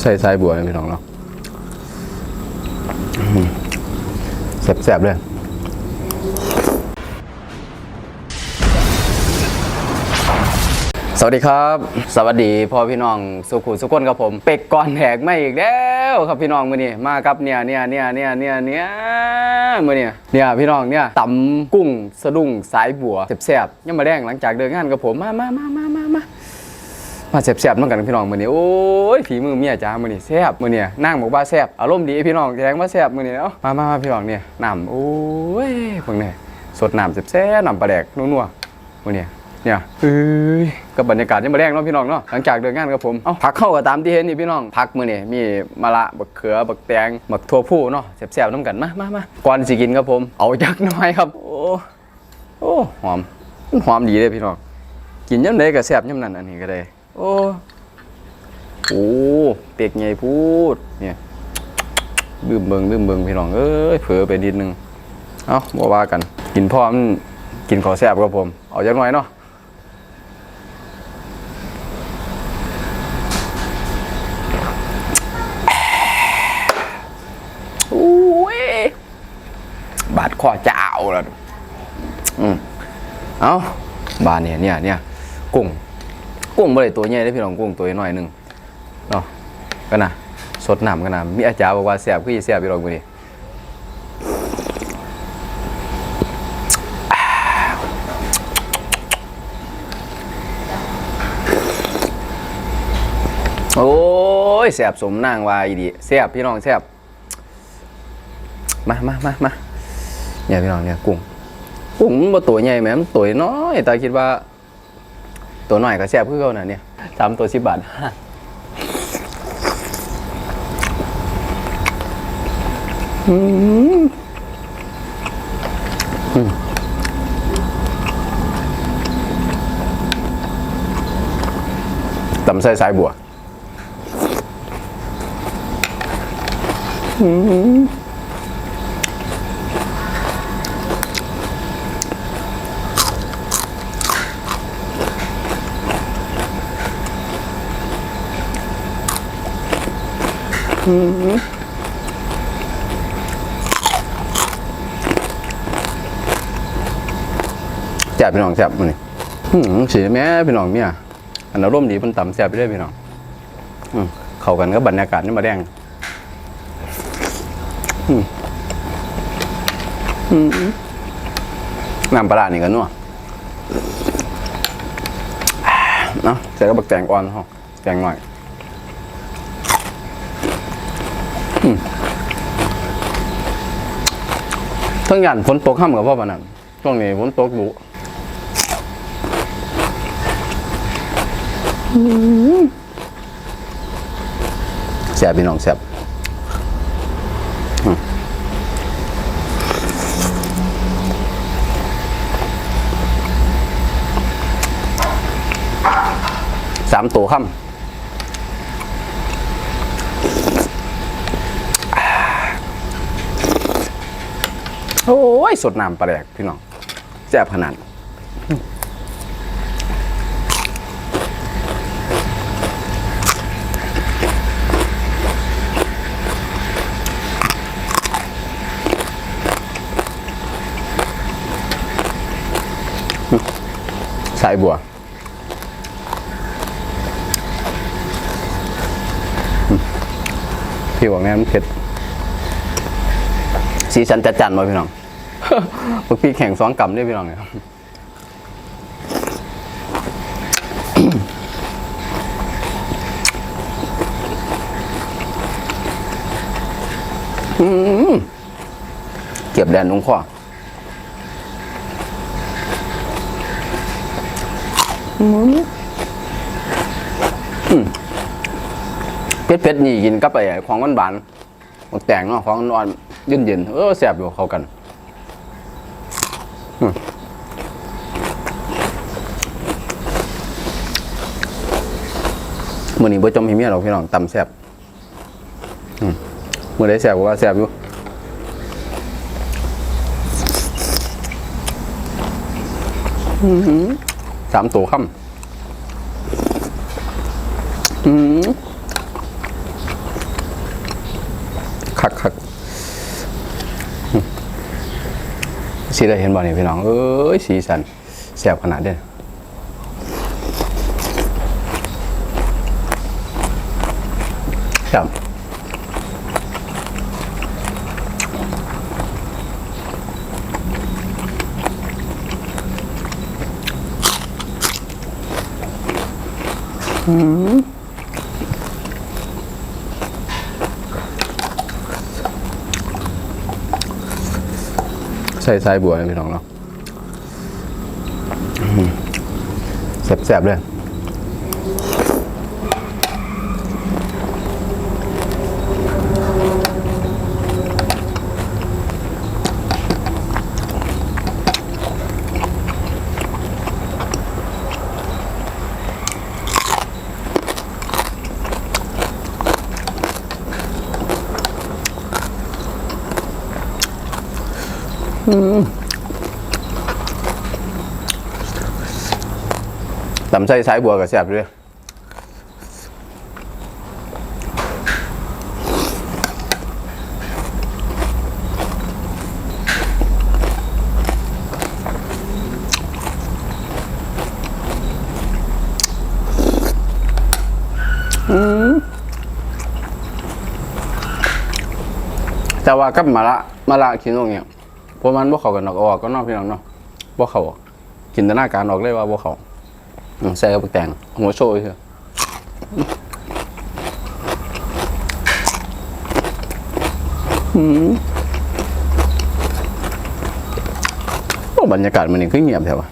ใส่สายบัวเลยพี่น้องเนาะแซ่บๆเลยสวัสดีครับ สวัสดีพ่อพี่น้องสุขุสุขคนครับผมเป็กก่อนแหกไม่อีกแล้วครับพี่น้องมือนี้มากับเนี่ยเนี่ยเนี่ยเนี่ยเนี่ยเนี่ยมือนี้เนี่ยพี่น้องเนี่ยตำกุ้งสะดุ้งสายบัวแซ่บๆยังมาแรงหลังจากเดินงานกับผมมามามามา มาแซ่บๆน้องกันพี่น้องมือนี้โอ้ยฝีมือเมียจ้ามือนี้แซ่บมือนี้นั่งบอกว่าแซ่บอารมณ์ดีพี่น้องแจ้งว่าแซ่บมือนี้เนาะมามามาพี่น้องเนี่ยน้ำโอ้ยพวกนี้สดน้ำแซ่บๆน้ำปลาแดกนัวๆมือนี้เนี่ยเอ้ยกับบรรยากาศยังมาแรงเนาะพี่น้องเนาะหลังจากเดินงานกับผมเอ้าผักเข้ากับตามที่เห็นนี่พี่น้องผักมือนี่มีมะละบักเขือบักแตงบักทั่วผู้เนาะแซ่บๆน้ำกันมามามาก่อนสิกินครับผมเอาจักหน่อยครับ โอ้โอ้หอมหอมดีเลยพี่น้องกินย่ำใดก็แซ่บย่ำนั้นอันนี้ก็ได้ โอ้โอ้เปียกใหญ่พูด เนี่ยลืมเบิงลืมเบิงพี่น้องเอ้ยเผลอไปนิดนึง เอ้าบ่ว่ากัน กินพร้อมกินขอแซ่บครับผม เอาจักหน่อยเนาะอุ้ยบาดคอจะเอาแล้วอืมเอาบาดเนี่ยเนี่ยเนี่ยกุ้ง กุ้งบ่ได้ตัวใหญ่ได้พี่น้องกุ้งตัวน้อยหนึ่งเนาะกันนะสดน้ำกันนะมีอาจารย์บอกว่าแซ่บคือสิแซ่บพี่น้องมื้อนี้โอ้ยแซ่บสมนางวาอีดีแซ่บพี่น้องแซ่บมามามามาเนี่ยพี่น้องเนี่ยกุ้งกุ้งมันบ่ตัวใหญ่แหมมันตัวน้อยแต่คิดว่า ตัวหน้อยก็แซ่บคือเขาน่ะเนี่ยสามตัวสิบบาทอืมอืมตำไส้สายบัว แซ่บพี่น้องแซ่บมันนี่สีแม่พี่น้องเนี่ยอันอารมณ์ดีมันต่ำแซ่บไปเรื่อยพี่น้องอเข้ากันกับบรรยากาศนี่มาแดงน้ำปลาร้านี่กันนัวเนาะใส่ก็บักแตงอ่อนเขาแตงหน่อย ทั้งยันฝนตกข้ามกับพ่อปานนั้นช่วงนี้ฝนตกดุแซ่บพี่น้องแซ่บสามตัวค่ำ โอ้ยสดน้ำปลาแดกพี่น้องแซ่บขนาดสายบัวพี่บอกแม่มันเผ็ด สีสันจัดจันมาพี่น้องพวกพี่แข่งสองกำด้วยพี่น้องเนี่ยเก็บแดนลงคอเผ็ดเผ็ดๆนี่กินกับไอ้ของหวานๆบักแตงเนาะของอ่อน ๆเย็นๆเออแซ่บอยู่เข้ากันอืมมื้อนี้บ่จมให้เมียหรอกพี่น้องตำแซ่บอืมมื้อใดแซ่บก็ว่าแซ่บอยู่สามตัวค่ำอืมคักคักอืม สีได้เห็นบ่เนี่ยพี่น้อง เอ้ย สีสันแสบขนาดเด้ครับอืม ใส่สายบัวเลยพี่น้องเนาะแสบๆเลย ตำใส่สายบัวกับแซ่บด้วยแต่ว่ากับมะละมะละคิโนเนี่ย เพราะมันบ่เข้ากันดอกออกก็นอกพี่น้องเนาะบ่เข้าออกจินตนาการออกเลยว่าบ่เข้าใส่กับแตงหัวโชยเถอะอืมโอ้บรรยากาศมันนี่คือเงียบแถวะ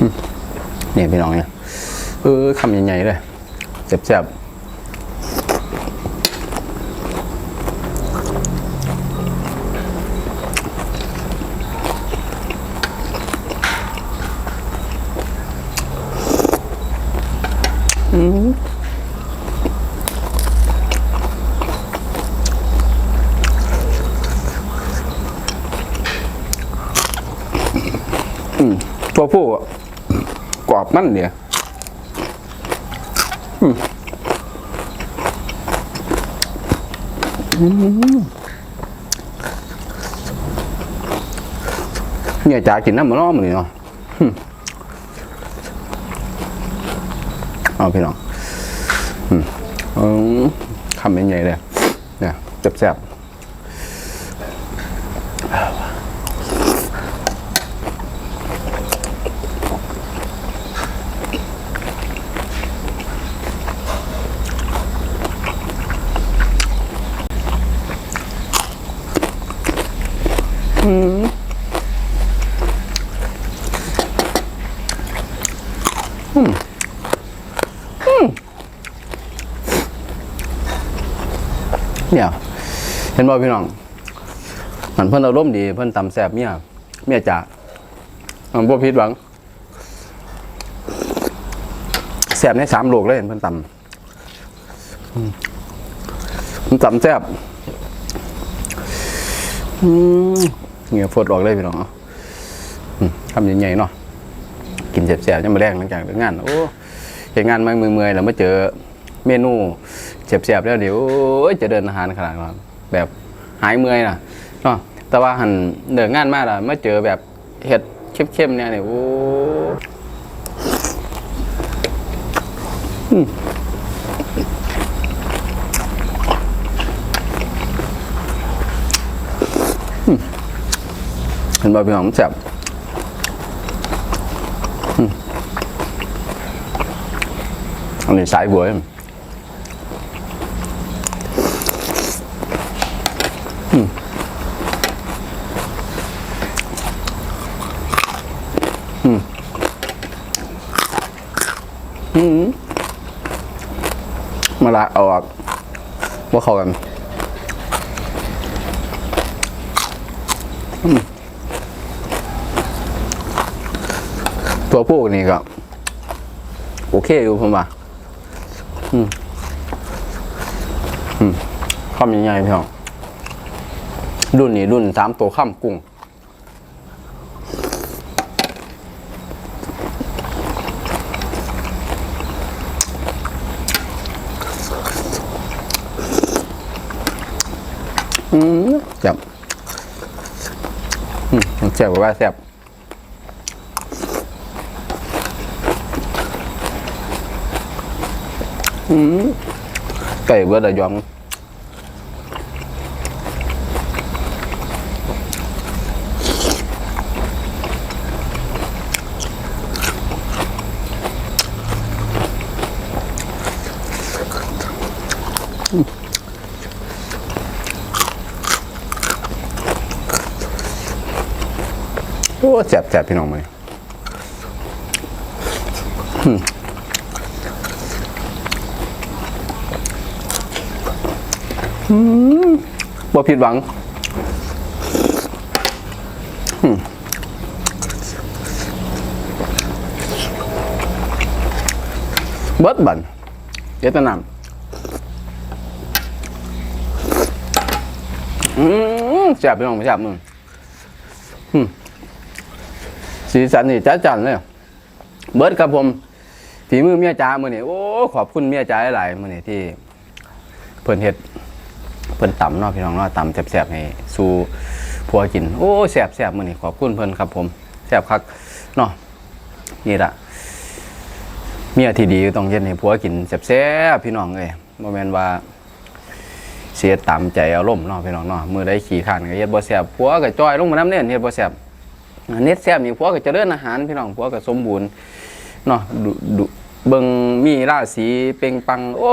อืมนี่พี่น้องเนี่ยเออคำใหญ่ๆเลยแซ่บๆ ตัวผู้กรอบมั่นเดียอืมเนี่ยจ่ากินน้ำมันน้อมเลยเนาะอืมเอาพี่น้องอืมคำเป็นใหญ่เลยเนี่ยแซ่บๆ เนี่ย เห็นบ่พี่น้องมันเพิ่นอารมณ์ดี เพิ่นตำแซบเมียเมียจ๋ามันบ่ผิดหวังแซบในสามโลกเลยเห็นเพิ่นตำอืมมันตำแซบอืม เหงื่อฟดออกเลยพี่น้องเอาอืมทำใหญ่ๆเนาะกินแซ่บๆยังมาแรงหลังจากเลิกงานโอ้เฮ็ดงานมาเมื่อยๆแล้วมาเจอเมนูแซ่บๆแล้วเดี๋ยวจะเดินอาหารขนาดนั้นแบบหายเมื่อยน่ะเนาะแต่ว่าหันเดินงานมาแล้วมาเจอแบบเห็ดเข้มๆเนี่ยเนี่ยโอ้ เห็นบ่พี่น้อมแซ่บอันนี้สายบัวอืมอืมอืมมาละอออกว่าเข้ากัน ตัวผู้นี่ก็โอเคอยู่ผมว่าอืมอืมข้ามใหญ่ๆพี่องรุ่นนี้รุ่นสามตัวข้ามกุ้งอืมจับอืมแซ่บว่าแซ่บ ไก่เบิดอะยองโอ้แซ่บแซ่บพี่น้องมาเลยอืมอืม บ่ผิดหวังเบิดบันเดี๋ยวแตะนำอืมแซ่บพี่น้องแซ่บมึงสีสันนี่จ้าจันเลย เบิร์ดครับผมฝีมือเมียจ้ามือนี่โอ้ขอบคุณเมียจ้าหลายมือนี่ที่เพิ่นเฮ็ด เพิ่นต่ำเนาะพี่น้องเนาะต่ำแซ่บๆให้สู่ผัวกิน โอ้แซ่บแซ่บมือนี่ขอบคุณเพิ่นครับผมแซ่บคักเนาะนี่ละเมียที่ดีต้องเฮ็ดให้ผัวกินแซ่บๆพี่น้องเอ้ยบ่แม่นว่าเสียตามใจอารมณ์เนาะพี่น้องเนาะมือได้ขี้ข้านก็เฮ็ดบ่แซ่บผัวก็จ้อยลงมาน้ำเนี่ยเฮ็ดบ่แซ่บเน็ตแซ่บนี่ผัวก็เจริญอาหารพี่น้องผัวก็สมบูรณ์เนาะดูเบิ่งมีราศีเป่งปังโอ้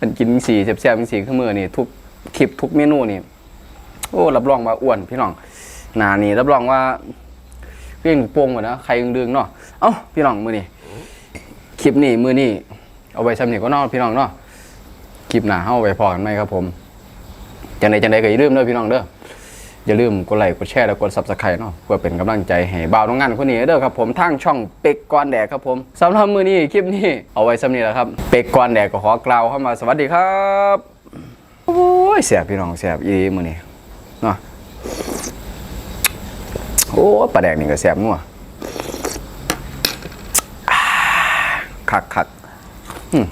มันกินสีแซ่บๆสีขึ้นมือนี่ทุกคลิปทุกเมนูนี่โอ้รับรองว่าอ้วนพี่น้องหนานี่รับรองว่าเปี้ยงโป่งหมดนะใครดึงๆเนาะเอ้าพี่น้องมือนี่คลิปนี้มือนี่เอาไว้ซ้ำนี่ก็นาะพี่น้องเนาะคลิปหนาเอาไปพอกันไหมครับผมจังใดจังใดก็อย่าลืมเด้อพี่น้องเด้อ อย่าลืมกดไลค์กดแชร์และกด subscribe เนาะเพื่อเป็นกำลังใจให้บ่าวน้องงานคนนี้เด้อครับผมทางช่องเป็กกอนแดกครับผมสำหรับมือนี้คลิปนี้เอาไว้สำนี้แหละครับเป็กกอนแดกก็ขอกล่าวเข้ามาสวัสดีครับโอ้ยแสบพี่น้องแสบอีมือนี้เนาะโอ้ปลาแดกนี่ก็แสบนัวอ่าคักคักอืม